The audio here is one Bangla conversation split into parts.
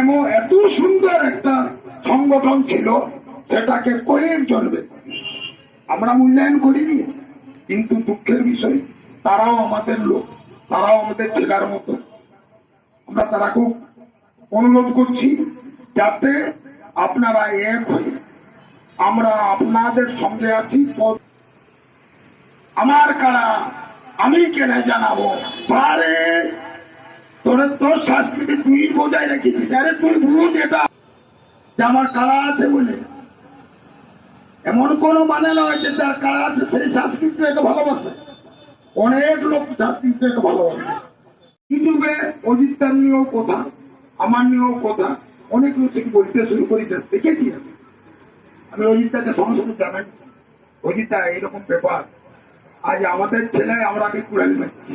এমন এত সুন্দর একটা সংগঠন ছিল, সেটাকে কয়েকজন ব্যক্তি আমরা মূল্যায়ন করিনি, কিন্তু দুঃখের বিষয়, তারাও আমাদের লোক, তারাও আমাদের ছেলের মতো। আমরা তারা খুব অনুরোধ করছি যাতে আপনারা এক হয়ে আমরা আপনাদের সঙ্গে আছি। আমার কারা, আমি কেন জানাব? পারে আমার কারা আছে বলে। এমন কোন মানে নয় যে কারা আছে সেই ভালোবাসে। অনেক লোক ভালোবাসে। অজিতার নিয়েও কথা, আমার নিয়েও কথা। অনেক লোক থেকে বলতে শুরু করি দেখেছি আমি। আমি অজিতাকে সঙ্গে জানাই। অজিতা এইরকম ব্যাপার। আজ আমাদের ছেলে আমরা কি কুড়ালি মারছি।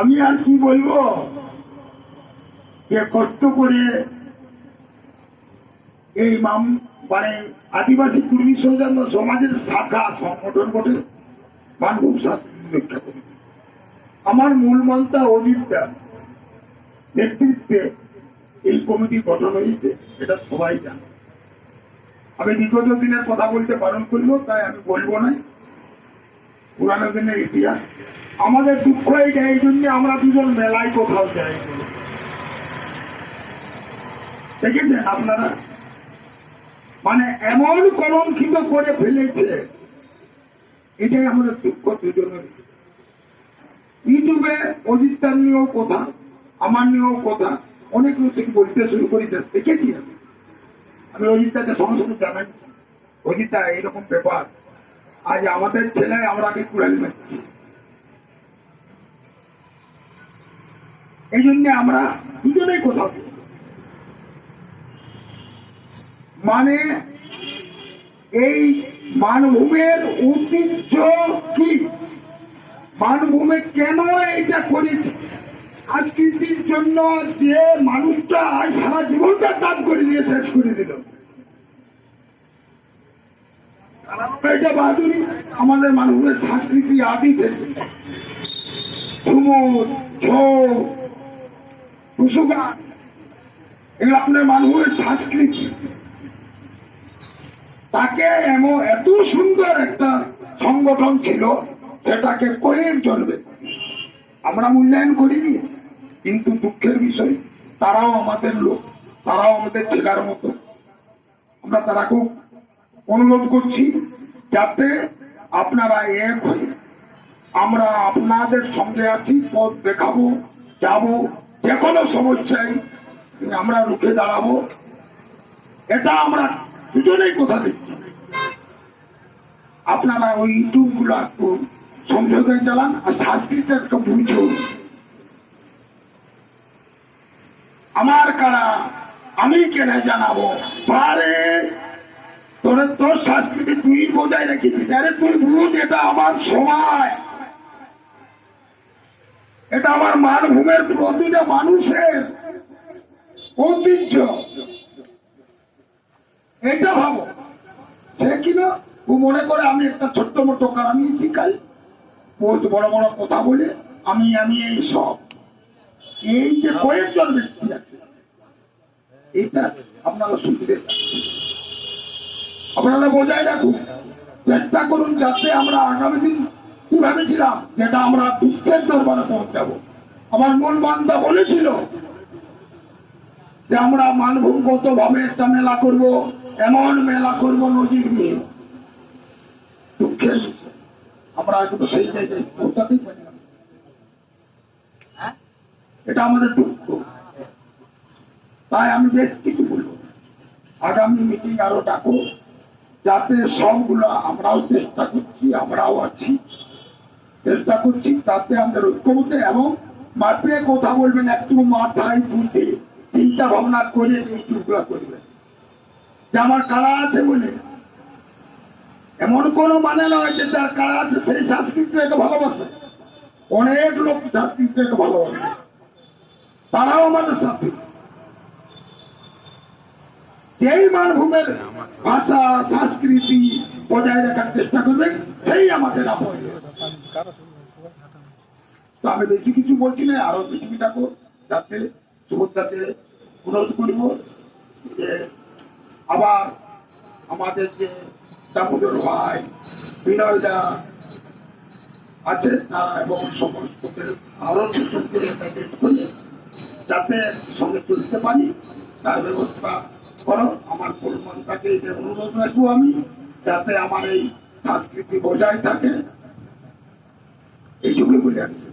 আমি আর কি বলব? যে কষ্ট করে এই মাম মানে আদিবাসী কুর্মী সৌজন্য সমাজের শাখা, সংগঠন বটে মানব শাস্ত্রী আমার মূল মন্ত্রা অজিতদা নেতৃত্বে এই কমিটি গঠন হয়েছে, এটা সবাই জানে। আমি বিগত দিনের কথা বলতে বারণ করল তাই আমি বলব না পুরানো দিনের ইতিহাস। আমাদের দুঃখ এইটা এই জন্য আমরা দুজন মেলায় কোথাও যাই। দেখেছেন আপনারা? মানে এমন কলঙ্কিত করে ফেলেছে, এটাই আমাদের দুঃখ দুজনের। ইউটিউবে অজিতার নিয়েও কথা, আমার নিয়েও কথা, অনেক লোক বলতে শুরু করি দেখেছি আমি। আমি অজিতাকে সঙ্গে জানাই। অজিতা এইরকম ব্যাপার। আজ আমাদের ছেলে আমরা কি কুড়ালি মারছি। এই জন্য আমরা দুজনেই কোথাও মানে এই মানভূমের ঐতিহ্য কি? মানভূমে কেন এটা করেছে? সংস্কৃতির জন্য যে মানুষটা সারা জীবনটা দান করে দিয়ে শেষ করে দিল। এটা বাহাদুরি। আমাদের মানুষের সংস্কৃতি আদি থেকে ঝুমুর ছৌ টুসু এগুলো আপনার মানুষের সংস্কৃতি। তাকে এমন এত সুন্দর একটা সংগঠন ছিল, সেটাকে কয়েকজন ব্যক্তি আমরা মূল্যায়ন করিনি, কিন্তু দুঃখের বিষয়, তারাও আমাদের লোক, তারাও আমাদের ছেলের মতো। আমরা তারা খুব অনুরোধ করছি যাতে আপনারা এক হয়ে আমরা আপনাদের সঙ্গে আছি, পথ দেখাবো, যাব। যে কোনো সমস্যায় আমরা রুখে দাঁড়াবো, এটা আমরা দুজনেই কথা দিচ্ছি। আপনারা ওই ইউটিউবগুলো একটু সংশোধন চালান আর সংস্কৃতি একটু বুঝুন আমার কারা, আমি কেন জানাব? পারে তোরে তোর সংস্কৃতি তুই বজায় রেখেছিস আরে তুই বুঝ এটা আমার সময়। এটা আমার মানভূমের প্রতিটা মানুষের ঐতিহ্য। এটা ভাবো। সে কিনা? ও মনে করে আমি একটা ছোট্ট মোটো কারা নিয়েছি কাল। বহুত বড় বড় কথা বলে আমি আমি এই সব। এই যে কয়েকজন ব্যক্তি আছে, এটা আপনারা শুনতে আপনারা বজায় রাখুন। চেষ্টা করুন যাতে আমরা আগামী দিন কি ভেবেছিলাম? যেটা আমরা বিশ্বের দরবারে পৌঁছাবো আমার মূল বান্ধা বলেছিল যে আমরা মানভূমগত ভাবে একটা মেলা করব এমন মেলা করব নজির নিয়ে। দুঃখের আমরা কিন্তু সেই জায়গায় পৌঁছাতেই পারি এটা আমাদের দুঃখ। তাই আমি বেশ কিছু বলব। আগামী মিটিং আরও ডাকো। যাতে সবগুলো আমরাও চেষ্টা করছি আমরাও আছি। চেষ্টা করছি তাতে আমাদের ঐক্যমতে এবং মাত্রে কথা বলবেন একটু মাথায় বুঝে চিন্তা ভাবনা করে এই চুপগুলা করবে যে আমার কারা আছে বলে? এমন কোনো মানে নয় যে যার কারা আছে, সেই সংস্কৃতিটাকে ভালোবাসে। অনেক লোক সংস্কৃতিটাকে ভালোবাসে। তারাও আমাদের সাথে। যেই মানভূমের ভাষা, সংস্কৃতি বজায় রাখার চেষ্টা করবে সেই আমাদের আপন। তো আমি বেশি কিছু বলছি না, আরও পৃথিবী থাকো যাতে অনুরোধ করব যে আবার আমাদের যে দামোদর ভাই আছে তারা এবং যাতে সঙ্গে চলতে পারি, তার ব্যবস্থা করো। আমার পরিমাণটাকে অনুরোধ রাখব আমি, যাতে আমার এই সংস্কৃতি বজায় থাকে। এইটুকু বলে আমি